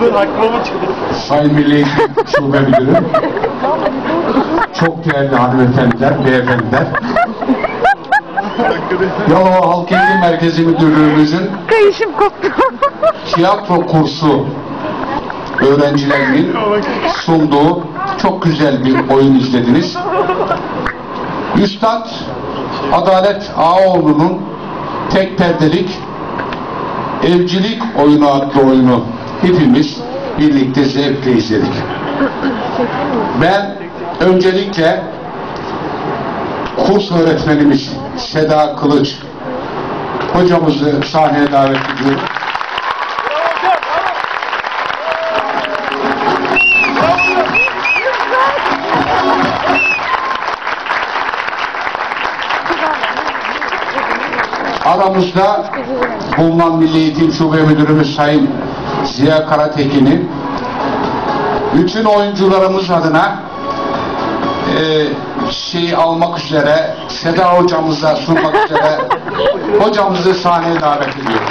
Dur aklıma mı çıktı? Sayın Milli Eğitim Şube Müdürü, çok değerli hanımefendiler, beyefendiler, Yalova Halk Eğitim Merkezi Müdürlüğümüzün Kayışım koptu. tiyatro kursu öğrencilerinin sunduğu çok güzel bir oyun izlediniz. Üstad Adalet Ağaoğlu'nun tek perdelik evcilik oyunu adlı oyunu hepimiz birlikte zevkle izledik. Ben öncelikle kurs öğretmenimiz Seda Kılıç hocamızı sahneye davet ediyorum. Aramızda bulunan Milli Eğitim Şube Müdürümüz Sayın Ziya Karatekin'i bütün oyuncularımız adına e, şey almak üzere Seda hocamıza sunmak üzere hocamızı sahneye davet ediyorum.